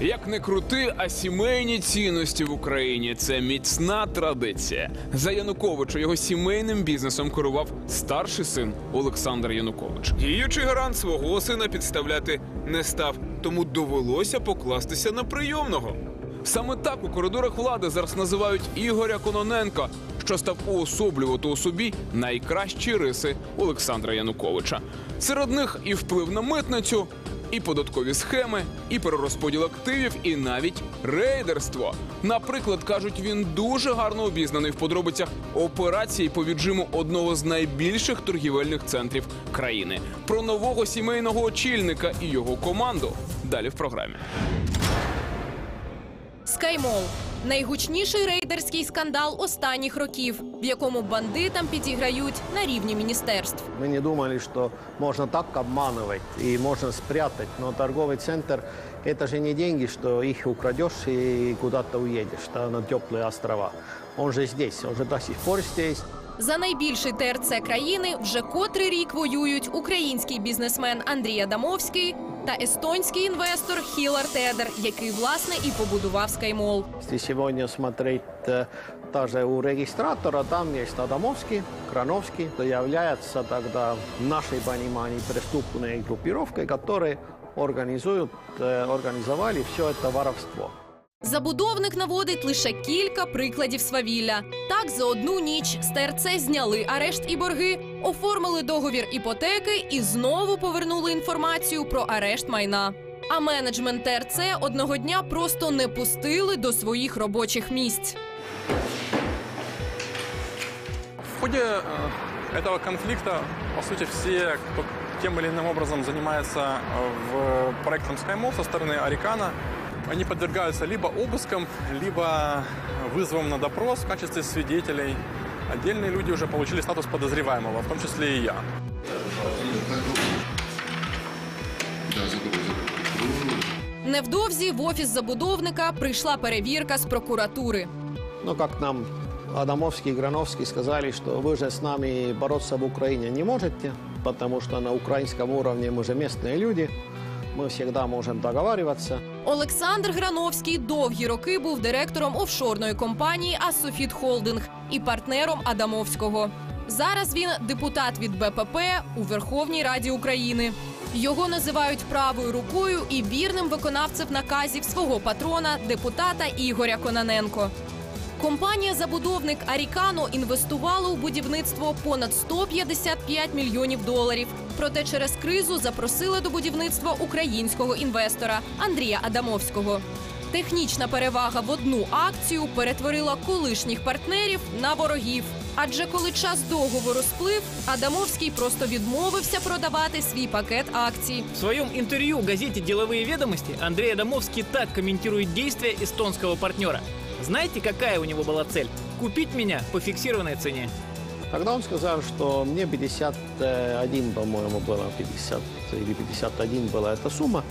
Як не крути, а сімейні цінності в Україні це міцна традиція. За Януковича його сімейним бізнесом керував старший син Олександр Янукович. Діючий гарант свого сина підставляти не став, тому довелося покластися на прийомного. Саме так у коридорах влади зараз називають Ігоря Кононенка, що став уособлювати у собі найкращі риси Олександра Януковича. Серед них і вплив на митницю, і податкові схеми, і перерозподіл активів, і навіть рейдерство. Наприклад, кажуть, він дуже гарно обізнаний в подробицях операції по віджиму одного з найбільших торгівельних центрів країни. Про нового сімейного очільника і його команду далі в програмі. Скаймол найгучніший рейдерський скандал останніх років, в якому бандитам підіграють на рівні міністерств. Мы не думали, что можно так обманывать и можно спрятать. Но торговый центр – это же не деньги, что их украдешь и куда-то уедешь да, на теплые острова. Он же здесь, он же до сих пор здесь. За найбільший ТРЦ країни вже котрий рік воюють український бізнесмен Андрій Адамовський та естонський інвестор Хілар Тедер, який власне і побудував Скаймол. Если сегодня смотреть э, даже у регистратора, там есть Адамовский, Крановский, то является тогда в нашей понимании преступной группировкой, которые организуют, э, организовали все это воровство. Забудовник наводить лише кілька прикладів свавілля. Так, за одну ніч з ТРЦ зняли арешт і борги, оформили договір іпотеки і знову повернули інформацію про арешт майна. А менеджмент ТРЦ одного дня просто не пустили до своїх робочих місць. В ходе э, этого конфликта, по сути, все, кто тем или иным образом занимается э, в проектом SkyMall со стороны Арикана, они подвергаются либо обыскам, либо вызовам на допрос в качестве свидетелей. Отдельные люди уже получили статус подозреваемого, в том числе и я. Невдовзі в офіс забудовника прийшла перевірка з прокуратури. Но как нам Адамовский и Грановский сказали, что вы же с нами бороться в Украине не можете, потому что на украинском уровне мы же местные люди, мы всегда можем договариваться. Олександр Грановський довгі роки був директором офшорної компанії Асофіт Холдинг і партнером Адамовського. Зараз він депутат від БПП у Верховній Раді України. Його називають правою рукою і вірним виконавцем наказів свого патрона, депутата Ігоря Кононенко. Компанія забудовник Арікано інвестувала у будівництво понад 155 мільйонів доларів Проте через кризу запросила до будівництва українського інвестора Андрія Адамовського. Технічна перевага в одну акцію перетворила колишніх партнерів на ворогів. Адже коли час договору сплив, Адамовський просто відмовився продавати свій пакет акцій. В своем интервью газете «Деловые ведомости» Андрей Адамовский так комментирует действия эстонского партнера. Знаете, какая у него была цель? Купить меня по фиксированной цене. Тогда он сказал, что мне 51, по-моему, было 50 или 51 была эта сумма,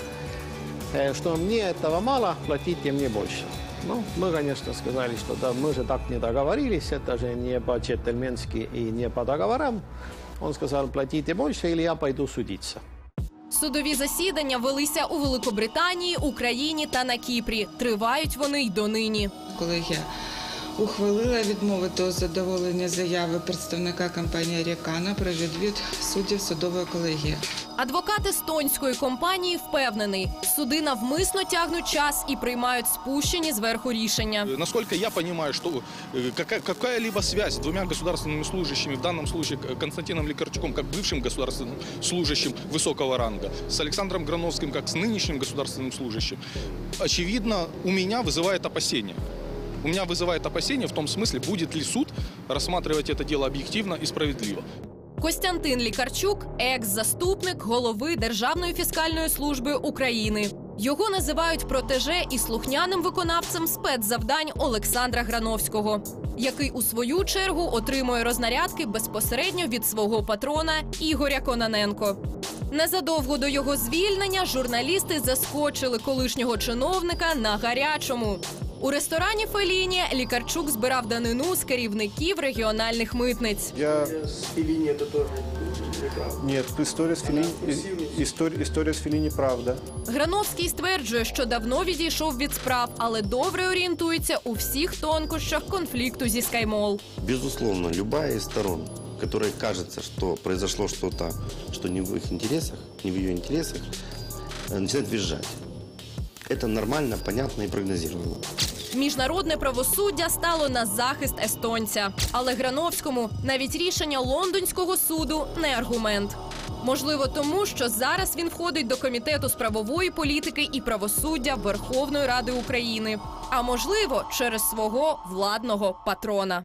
э, что мне этого мало, платите мне больше. Ну, мы, конечно, сказали, что да, мы же так не договорились, это же не по-джентльменски и не по договорам. Он сказал, платите больше или я пойду судиться. Судові засідання велися у Великобританії, Україні та на Кіпрі. Тривають вони й донині. Колегія ухвалила відмовити у задоволенні заяви представника компанії Рікана про відвід суддів судової колегії. Адвокат естонської компанії впевнений, суди навмисно тягнуть час і приймають спущені зверху рішення. Насколько я понимаю, что э, какая- какая-либо связь с двумя государственными служащими, в данном случае э, Константином Лекарчуком, как бывшим государственным служащим высокого ранга, с Александром Грановским, как с нынешним государственным служащим, очевидно, у меня вызывает опасения. У меня вызывает опасения в том смысле, будет ли суд рассматривать это дело объективно и справедливо. Костянтин Лікарчук екс-заступник голови Державної фіскальної служби України. Його називають протеже і слухняним виконавцем спецзавдань Олександра Грановського, який у свою чергу отримує рознарядки безпосередньо від свого патрона Ігоря Кононенко. Незадовго до його звільнення журналісти заскочили колишнього чиновника на гарячому. У ресторані Феліні Лікарчук збирав данину з керівників регіональних митниць. Я... Нет, история с Филини, история, история с Филини правда. Грановський стверджує, що давно відійшов від справ, але добре орієнтується у всіх тонкощах конфлікту зі Скаймол. Безусловно, любая из сторон, которой кажется, что произошло что-то, что не в их интересах, не в ее интересах, э, начинает визжать. Это нормально, понятно и прогнозируемо. Міжнародне правосуддя стало на захист естонця, але Грановському навіть рішення лондонського суду не аргумент. Можливо, тому що зараз він входить до комітету з правової політики і правосуддя Верховної Ради України. А можливо, через свого владного патрона.